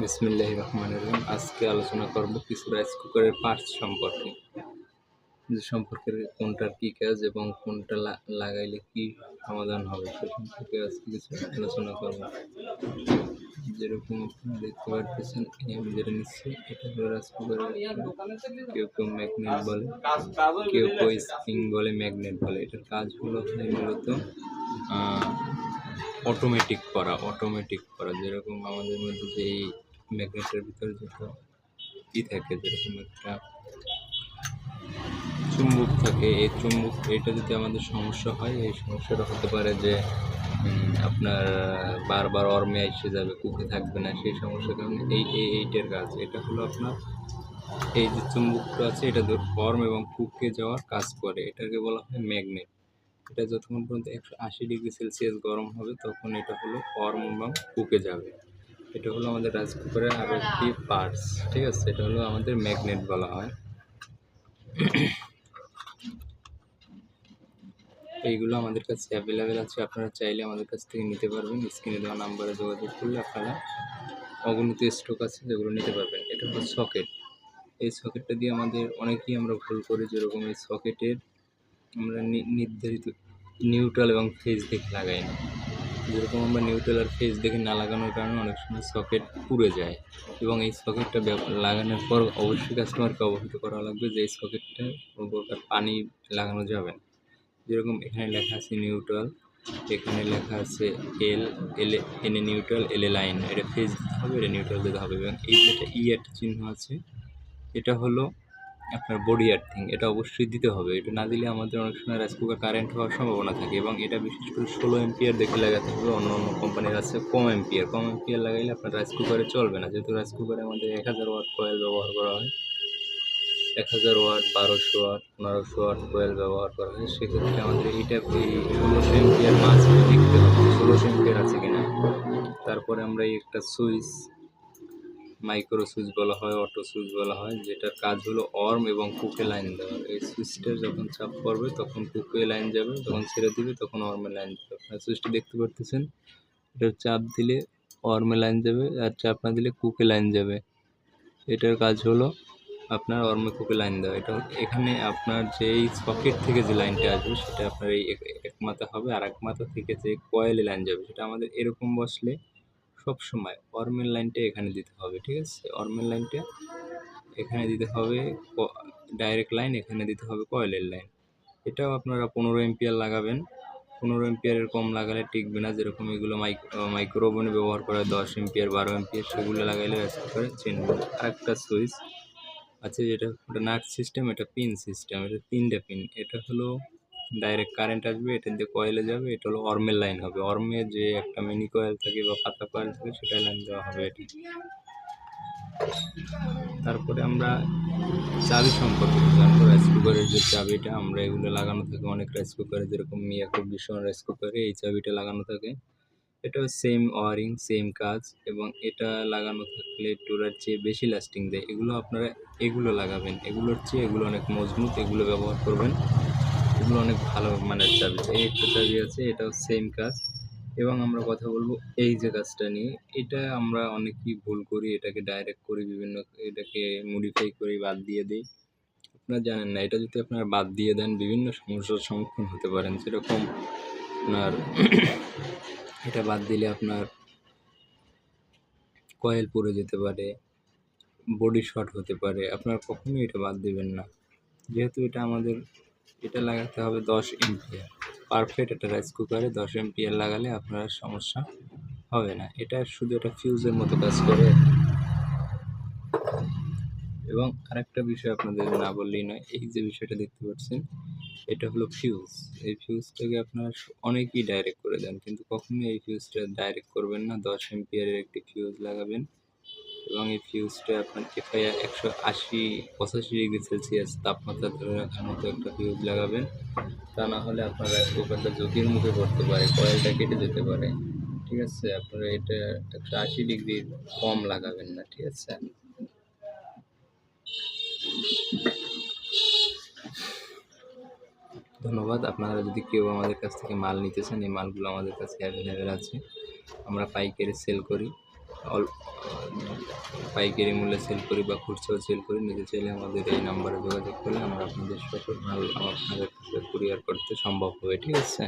বিসমিল্লাহ রহমান রহিম। আজকে আলোচনা করব কিছু রাইস কুকারের পার্টস সম্পর্কে। যে সম্পর্কে কোনটার কী কাজ এবং কোনটা লাগাইলে কি সমাধান হবে সে সম্পর্কে আজকে কিছু আলোচনা করব। যেরকম আপনারা দেখতে পাচ্ছেন এই আমি যেটা নিচ্ছি, এটা হলো রাইস কুকারের কেউ কেউ ম্যাগনেট বলে, কেউ কেউ স্প্রিং বলে ম্যাগনেট বলে। এটার কাজ হলো মূলত অটোমেটিক করা অটোমেটিক করা। যেরকম আমাদের মধ্যে যে এই ম্যাগনেটের ভিতরে যেটা ই থাকে, যেরকম একটা চুম্বক থাকে, এই চুম্বক, এটা যদি আমাদের সমস্যা হয়, এই সমস্যাটা হতে পারে যে আপনার বারবার অর্মে এসে যাবে, কুকে থাকবে না, সেই সমস্যার কারণে এই এই, এইটার কাজ। এটা হলো আপনার এই যে চুম্বকটা আছে, এটা ফর্ম এবং কুকে যাওয়ার কাজ করে। এটাকে বলা হয় ম্যাগনেট। এটা যতক্ষণ পর্যন্ত একশো আশি ডিগ্রি সেলসিয়াস গরম হবে, তখন এটা হলো ফর্ম এবং কুকে যাবে। এটা হলো আমাদের রাইস কুকারের আরও একটি পার্টস, ঠিক আছে? এটা হলো আমাদের ম্যাগনেট বলা হয়। এইগুলো আমাদের কাছে অ্যাভেলেবেল আছে, আপনারা চাইলে আমাদের কাছ থেকে নিতে পারবেন। স্ক্রিনে দেওয়া নাম্বারে যোগাযোগ করলে আপনারা অগণিত স্টক আছে, যেগুলো নিতে পারবেন। এটা হলো সকেট। এই সকেটটা দিয়ে আমাদের অনেকেই আমরা ভুল করি, যেরকম এই সকেটের আমরা নির্ধারিত নিউট্রাল এবং ফেজ দেখে লাগাই না। যেরকম আমরা নিউট্রাল আর ফেজ দেখে না লাগানোর কারণে অনেক সময় সকেট পুড়ে যায় এবং এই সকেটটা লাগানোর পর অবশ্যই কাস্টমারকে অবহিত করা লাগবে যে এই সকেটটা কোনো প্রকার পানি লাগানো যাবে না। যেরকম এখানে লেখা আছে নিউট্রাল এখানে লেখা আছে L L N A neutral L A line এটা ফেজ দিতে হবে, এটা নিউট্রাল দিতে হবে। এবং এই যেটা ই একটা চিহ্ন আছে, এটা হলো আপনার বডি আর্থিং এটা অবশ্যই দিতে হবে। এটা না দিলে আমাদের অনেক সময় রাইস কুকার কারেন্ট হওয়ার সম্ভাবনা থাকে এবং এটা বিশেষ করে ষোলো এম্পিয়ার দেখে লাগাতে হবে। অন্য অন্য কোম্পানির আছে কম এম্পিয়ার কম এম্পিয়ার লাগাইলে আপনার রাইস কুকারে চলবে না। যেহেতু রাইস কুকারে আমাদের এক হাজার ওয়াট কয়েল ব্যবহার করা হয়, এক হাজার ওয়াট বারোশো ওয়াট পনেরোশো ওয়াট কয়েল ব্যবহার করা হয়, সেক্ষেত্রে আমাদের এইটা এই ষোলোশো এম্পিয়ার মাছ দেখতে হবে। ষোলোশো এম্পিয়ার আছে কিনা? তারপরে আমরা এই একটা সুইচ মাইক্রো সুইচ বলা হয় অটো সুইচ বলা হয়, যেটার কাজ হলো অর্ম এবং কুকে লাইন দেওয়া। এই সুইচটা যখন চাপ পড়বে, তখন কুকে লাইন যাবে, যখন ছেড়ে দিবে, তখন অর্মে লাইন যাবে আপনার সুইচটা দেখতে পারতেছেন এটার চাপ দিলে অর্মে লাইন যাবে, আর চাপ না দিলে কুকে লাইন যাবে। এটার কাজ হলো আপনার অর্মে কুকে লাইন দেওয়া। এটা এখানে আপনার যেই সকেট থেকে যে লাইনটা আসবে, সেটা আপনার এই এক মাথা হবে, আর এক মাথা থেকে যে কয়েলে লাইন যাবে, সেটা আমাদের এরকম বসলে সব সময়। অর্মের লাইনটা এখানে দিতে হবে, ঠিক আছে? অর্মের লাইনটা এখানে দিতে হবে ডাইরেক্ট লাইন এখানে দিতে হবে কয়েলের লাইন এটাও আপনারা পনেরো এম্পিয়ার লাগাবেন। পনেরো এম্পিয়ারের কম লাগালে টিকবে না। যেরকম এগুলো মাইক্রো ওভেনে ব্যবহার করা দশ এম্পিয়ার বারো এম্পিয়ার সেগুলো লাগাইলে রাইস কুকারে চিনবে আরেকটা সুইচ আছে যেটা, ওটা নাট সিস্টেম এটা পিন সিস্টেম এটা তিনটা পিন এটা হলো ডাইরেক্ট কারেন্ট আসবে, এটা দিয়ে কয়েলে যাবে, এটা হলো অর্মের লাইন হবে। অর্মের যে একটা মিনি কয়েল থাকে বা পাতা কয়েল থাকে, সেটাই লাইন দেওয়া হবে এটা। তারপরে আমরা চাবি সম্পর্কে জানব। রাইস কুকারের যে চাবিটা, আমরা এগুলো লাগানো থাকে অনেক রাইস কুকারে যেরকম মিয়াকো ভীষণ রাইস কুকারে এই চাবিটা লাগানো থাকে। এটাও সেম ওয়ারিং সেম কাজ, এবং এটা লাগানো থাকলে টোরার চেয়ে বেশি লাস্টিং দেয়। এগুলো আপনারা, এগুলো লাগাবেন। এগুলোর চেয়ে এগুলো অনেক মজবুত, এগুলো ব্যবহার করবেন। এগুলো অনেক ভালো মানের চাবি। এই একটা চাবি আছে, এটাও সেম কাজ। এবং আমরা কথা বলব এই যে কাজটা নিয়ে। এটা আমরা অনেকেই ভুল করি, এটাকে ডাইরেক্ট করি, বিভিন্ন এটাকে মডিফাই করি, বাদ দিয়ে দিই। আপনারা জানেন না, এটা যদি আপনারা বাদ দিয়ে দেন, বিভিন্ন সমস্যার সম্মুখীন হতে পারেন। যেরকম আপনার এটা বাদ দিলে আপনার কয়েল পড়ে যেতে পারে বডি শর্ট হতে পারে। আপনারা কখনোই এটা বাদ দিবেন না। যেহেতু এটা আমাদের এটা লাগাতে হবে দশ এমপিয়ার। পারফেক্ট একটা রাইস কুকারে দশ এমপিয়ার লাগালে আপনার সমস্যা হবে না। এটা শুধু একটা ফিউজের মতো কাজ করে। এবং আরেকটা বিষয় আপনাদের না বললেই নয়, এই যে বিষয়টা দেখতে পাচ্ছেন, এটা হলো ফিউজ এই ফিউজটাকে আপনারা অনেকেই ডাইরেক্ট করে দেন, কিন্তু কখনোই এই ফিউজটা ডাইরেক্ট করবেন না। দশ এমপিয়ারের একটি ফিউজ লাগাবেন। এবং এই ফিউজটা আপনার এফআইআর একশো আশি, পঁচাশি ডিগ্রি সেলসিয়াস তাপমাত্রা ধরে রাখার মতো একটা ফিউজ লাগাবেন। তা না হলে আপনার কুকারটা ঝুঁকির মুখে পড়তে পারে, কয়েলটা কেটে যেতে পারে। ঠিক আছে, আপনারা এটা একশো আশি ডিগ্রি কম লাগাবেন না, ঠিক আছে? ধন্যবাদ। আপনারা যদি কেউ আমাদের কাছ থেকে মাল নিতে চান, এই মালগুলো আমাদের কাছে অ্যাভেলেবেল আছে। আমরা পাইকারি সেল করি। পাইকারি মূল্যে সেল করি বা খুচরাও সেল করি নিতে চাইলে আমাদের এই নাম্বারে যোগাযোগ করলে আমরা আপনাদের সকল আপনাদের কুরিয়ার করতে সম্ভব হবে, ঠিক আছে?